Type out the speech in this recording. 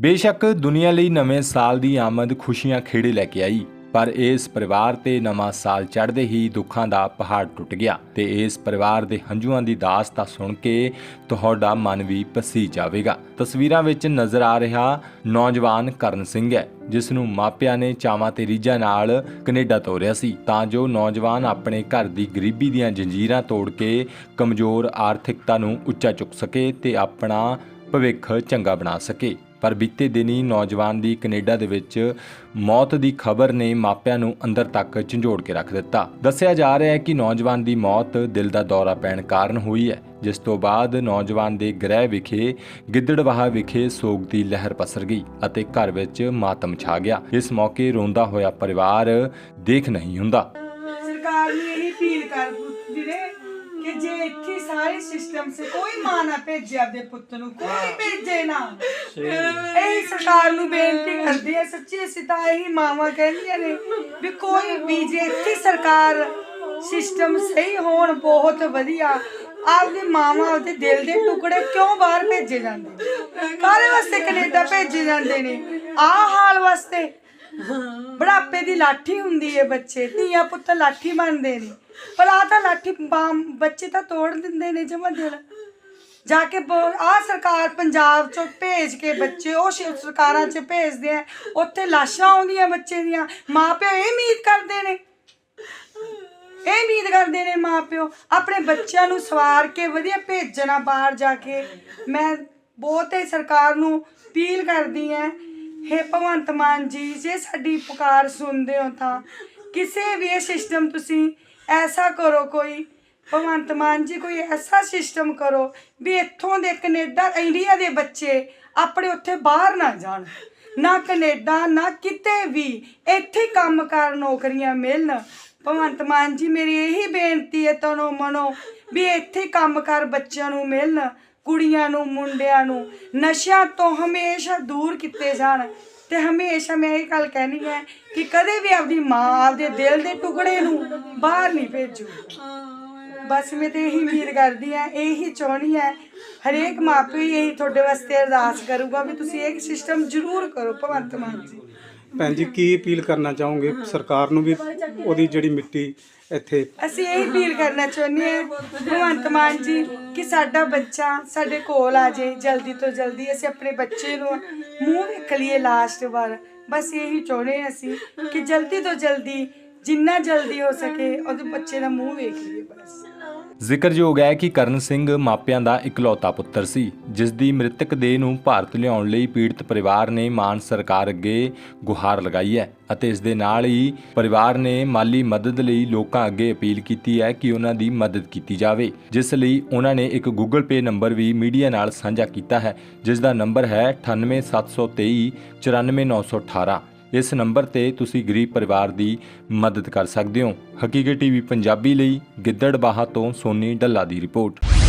ਬੇਸ਼ੱਕ ਦੁਨੀਆ ਲਈ ਨਵੇਂ ਸਾਲ ਦੀ ਆਮਦ ਖੁਸ਼ੀਆਂ ਖੇੜੇ ਲੈ ਕੇ ਆਈ, ਪਰ ਇਸ ਪਰਿਵਾਰ ਤੇ ਨਵਾਂ ਸਾਲ ਚੜ੍ਹਦੇ ਹੀ ਦੁੱਖਾਂ ਦਾ ਪਹਾੜ ਟੁੱਟ ਗਿਆ ਤੇ ਇਸ ਪਰਿਵਾਰ ਦੇ ਹੰਝੂਆਂ ਦੀ ਦਾਸਤਾ ਸੁਣ ਕੇ ਤੁਹਾਡਾ ਮਨ ਵੀ ਪਸੀ ਜਾਵੇਗਾ। ਤਸਵੀਰਾਂ ਵਿੱਚ ਨਜ਼ਰ ਆ ਰਿਹਾ ਨੌਜਵਾਨ ਕਰਨ ਸਿੰਘ ਹੈ, ਜਿਸ ਨੂੰ ਮਾਪਿਆਂ ਨੇ ਚਾਵਾਂ ਤੇ ਰੀਝਾਂ ਨਾਲ ਕੈਨੇਡਾ ਤੋਰਿਆ ਸੀ, ਤਾਂ ਜੋ ਨੌਜਵਾਨ ਆਪਣੇ ਘਰ ਦੀ ਗਰੀਬੀ ਦੀਆਂ ਜੰਜੀਰਾਂ ਤੋੜ ਕੇ ਕਮਜ਼ੋਰ ਆਰਥਿਕਤਾ ਨੂੰ ਉੱਚਾ ਚੁੱਕ ਸਕੇ ਤੇ ਆਪਣਾ ਭਵਿੱਖ ਚੰਗਾ ਬਣਾ ਸਕੇ। ਪਰ ਬੀਤੇ ਦਿਨੀ ਨੌਜਵਾਨ ਦੀ ਕੈਨੇਡਾ ਦੇ ਵਿੱਚ ਮੌਤ ਦੀ ਖਬਰ ਨੇ ਮਾਪਿਆਂ ਨੂੰ ਅੰਦਰ ਤੱਕ ਝੰਜੋੜ ਕੇ ਰੱਖ ਦਿੱਤਾ। ਦੱਸਿਆ ਜਾ ਰਿਹਾ ਹੈ ਕਿ ਨੌਜਵਾਨ ਦੀ ਮੌਤ ਦਿਲ ਦਾ ਦੌਰਾ ਪੈਣ ਕਾਰਨ ਹੋਈ ਹੈ, ਜਿਸ ਤੋਂ ਬਾਅਦ ਨੌਜਵਾਨ ਦੇ ਗ੍ਰਹਿ ਵਿਖੇ, ਗਿੱਦੜਵਾਹਾ ਵਿਖੇ ਸੋਗ ਦੀ ਲਹਿਰ ਪਸਰ ਗਈ ਅਤੇ ਘਰ ਵਿੱਚ ਮਾਤਮ ਛਾ ਗਿਆ। ਇਸ ਮੌਕੇ ਰੋਂਦਾ ਹੋਇਆ ਪਰਿਵਾਰ ਦੇਖ ਨਹੀਂ ਹੁੰਦਾ। ਇੱਥੇ ਸਾਰੇ ਸਿਸਟਮ ਸੇ ਕੋਈ ਮਾਂ ਨਾ ਭੇਜੇ ਆਪਦੇ ਪੁੱਤ ਨੂੰ ਕੋਈ ਭੇਜੇ ਨਾ। ਇਹ ਸਰਕਾਰ ਨੂੰ ਬੇਨਤੀ ਕਰਦੀ ਹੈ ਸੱਚੀ ਅਸੀਂ ਤਾਂ ਇਹੀ ਮਾਵਾਂ ਕਹਿੰਦੀਆਂ ਨੇ ਵੀ ਕੋਈ ਇੱਥੇ ਸਰਕਾਰ ਸਿਸਟਮ ਸਹੀ ਹੋਣ ਬਹੁਤ ਵਧੀਆ ਆਪਦੀ ਮਾਵਾਂ ਉਹਦੇ ਦਿਲ ਦੇ ਟੁਕੜੇ ਕਿਉਂ ਬਾਹਰ ਭੇਜੇ ਜਾਂਦੇ ਕਾਹਦੇ ਵਾਸਤੇ ਕੈਨੇਡਾ ਭੇਜੇ ਜਾਂਦੇ ਨੇ? ਆਹ ਹਾਲ ਵਾਸਤੇ। ਬੁਢਾਪੇ ਦੀ ਲਾਠੀ ਹੁੰਦੀ ਹੈ ਬੱਚੇ ਧੀਆ ਪੁੱਤ ਲਾਠੀ ਬਣਦੇ ਨੇ। ਭਲਾ ਤਾਂ ਲਾਠੀ ਬਾਮ- ਬੱਚੇ ਤਾਂ ਤੋੜ ਦਿੰਦੇ ਨੇ ਜਮਾ ਦਿਲ। ਜਾ ਕੇ ਆ ਸਰਕਾਰ ਪੰਜਾਬ ਚੋਂ ਭੇਜ ਕੇ ਬੱਚੇ ਉਹ ਸ਼ਿਵ ਸਰਕਾਰਾਂ ਚ ਭੇਜਦੇ ਆ, ਉੱਥੇ ਲਾਸ਼ਾਂ ਆਉਂਦੀਆਂ ਬੱਚੇ ਦੀਆਂ, ਮਾਪਿਓ ਇਹ ਉਮੀਦ ਕਰਦੇ ਨੇ। ਇਹ ਉਮੀਦ ਕਰਦੇ ਨੇ ਮਾਪਿਓ, ਆਪਣੇ ਬੱਚਿਆਂ ਨੂੰ ਸਵਾਰ ਕੇ ਵਧੀਆ ਭੇਜਣਾ ਬਾਹਰ ਜਾ ਕੇ। ਮੈਂ ਬਹੁਤ ਹੀ ਸਰਕਾਰ ਨੂੰ ਅਪੀਲ ਕਰਦੀ ਹਾਂ, ਹੇ ਭਗਵੰਤ ਮਾਨ ਜੀ, ਜੇ ਸਾਡੀ ਪੁਕਾਰ ਸੁਣਦੇ ਹੋ ਤਾਂ, ਕਿਸੇ ਵੀ ਇਹ ਸਿਸਟਮ ਤੁਸੀਂ ਐਸਾ ਕਰੋ ਕੋਈ, ਭਗਵੰਤ ਮਾਨ ਜੀ, ਕੋਈ ਐਸਾ ਸਿਸਟਮ ਕਰੋ ਵੀ ਇੱਥੋਂ ਦੇ ਕੈਨੇਡਾ, ਇੰਡੀਆ ਦੇ ਬੱਚੇ ਆਪਣੇ ਉੱਥੇ ਬਾਹਰ ਨਾ ਜਾਣ। ਨਾ ਕੈਨੇਡਾ, ਨਾ ਕਿਤੇ ਵੀ ਇੱਥੇ ਕੰਮ ਕਰ ਨੌਕਰੀਆਂ ਮਿਲਣ। ਭਗਵੰਤ ਮਾਨ ਜੀ, ਮੇਰੀ ਇਹੀ ਬੇਨਤੀ ਹੈ ਤਨੋ ਮਨੋ ਵੀ ਇੱਥੇ ਕੰਮ ਕਰ ਬੱਚਿਆਂ ਨੂੰ ਮਿਲਣ, ਕੁੜੀਆਂ ਨੂੰ, ਮੁੰਡਿਆਂ ਨੂੰ। ਨਸ਼ਿਆਂ ਤੋਂ ਹਮੇਸ਼ਾ ਦੂਰ ਕੀਤੇ ਜਾਣ। ਤੇ ਹਮੇਸ਼ਾ ਮੈਂ ਇਹ ਗੱਲ ਕਹਿਣੀ ਹੈ ਕਿ ਕਦੇ ਵੀ ਆਪਦੀ ਮਾਂ ਆਪਦੇ ਦਿਲ ਦੇ ਟੁਕੜੇ ਨੂੰ ਬਾਹਰ ਨਹੀਂ ਭੇਜੋ। ਬਸ ਮੈਂ ਤੇ ਇਹੀ ਉਮੀਦ ਕਰਦੀ ਹਾਂ ਇਹੀ ਚਾਹਣੀ ਹੈ ਹਰੇਕ ਮਾਪੇ ਇਹੀ ਤੁਹਾਡੇ ਵਾਸਤੇ ਅਰਦਾਸ ਕਰੂਗਾ ਵੀ ਤੁਸੀਂ ਇਹ ਸਿਸਟਮ ਜ਼ਰੂਰ ਕਰੋ ਭਗਵੰਤ ਮਾਨ ਜੀ। ਭੈਣ ਜੀ ਕੀ ਅਪੀਲ ਕਰਨਾ ਚਾਹੋਗੇ? ਸਰਕਾਰ ਨੂੰ ਵੀ ਉਹਦੀ ਜਿਹੜੀ ਮਿੱਟੀ ਇੱਥੇ ਅਸੀਂ ਇਹ ਅਪੀਲ ਕਰਨਾ ਚਾਹੁੰਦੇ ਹਾਂ ਭਗਵੰਤ ਮਾਨ ਜੀ ਕਿ ਸਾਡਾ ਬੱਚਾ ਸਾਡੇ ਕੋਲ ਆ ਜਾਏ ਜਲਦੀ ਤੋਂ ਜਲਦੀ ਅਸੀਂ ਆਪਣੇ ਬੱਚੇ ਨੂੰ ਮੂੰਹ ਵੇਖ ਲਈਏ ਲਾਸਟ ਵਾਰ। ਬਸ ਇਹੀ ਚਾਹੁੰਦੇ ਹਾਂ ਅਸੀਂ ਕਿ ਜਲਦੀ ਤੋਂ ਜਲਦੀ ਜਿੰਨਾ ਜਲਦੀ ਹੋ ਸਕੇ ਉਹਦੇ ਬੱਚੇ ਦਾ ਮੂੰਹ ਵੇਖ ਲਈਏ ਬਸ। ਜ਼ਿਕਰਯੋਗ ਹੈ ਕਿ ਕਰਨ ਸਿੰਘ ਮਾਪਿਆਂ ਦਾ ਇਕਲੌਤਾ ਪੁੱਤਰ ਸੀ ਜਿਸ ਦੀ ਮ੍ਰਿਤਕ ਦੇਹ ਨੂੰ ਭਾਰਤ ਲਿਆਉਣ ਲਈ ਪੀੜਤ ਪਰਿਵਾਰ ਨੇ ਮਾਨ ਸਰਕਾਰ ਅੱਗੇ ਗੁਹਾਰ ਲਗਾਈ ਹੈ ਅਤੇ ਇਸ ਦੇ ਨਾਲ ਹੀ ਪਰਿਵਾਰ ਨੇ ਮਾਲੀ ਮਦਦ ਲਈ ਲੋਕਾਂ ਅੱਗੇ ਅਪੀਲ ਕੀਤੀ ਹੈ ਕਿ ਉਹਨਾਂ ਦੀ ਮਦਦ ਕੀਤੀ ਜਾਵੇ, ਜਿਸ ਲਈ ਉਹਨਾਂ ਨੇ ਇੱਕ ਗੂਗਲ ਪੇ ਨੰਬਰ ਵੀ ਮੀਡੀਆ ਨਾਲ ਸਾਂਝਾ ਕੀਤਾ ਹੈ ਜਿਸ ਦਾ ਨੰਬਰ ਹੈ 98723 94918 ਇਸ ਨੰਬਰ ਤੇ ਤੁਸੀਂ ਗਰੀਬ ਪਰਿਵਾਰ ਦੀ ਮਦਦ ਕਰ ਸਕਦੇ ਹੋ। ਹਕੀਕਤ ਟੀਵੀ ਪੰਜਾਬੀ ਲਈ ਗਿੱਦੜਬਾਹਾ ਤੋਂ ਸੋਨੀ ਡੱਲਾ ਦੀ ਰਿਪੋਰਟ।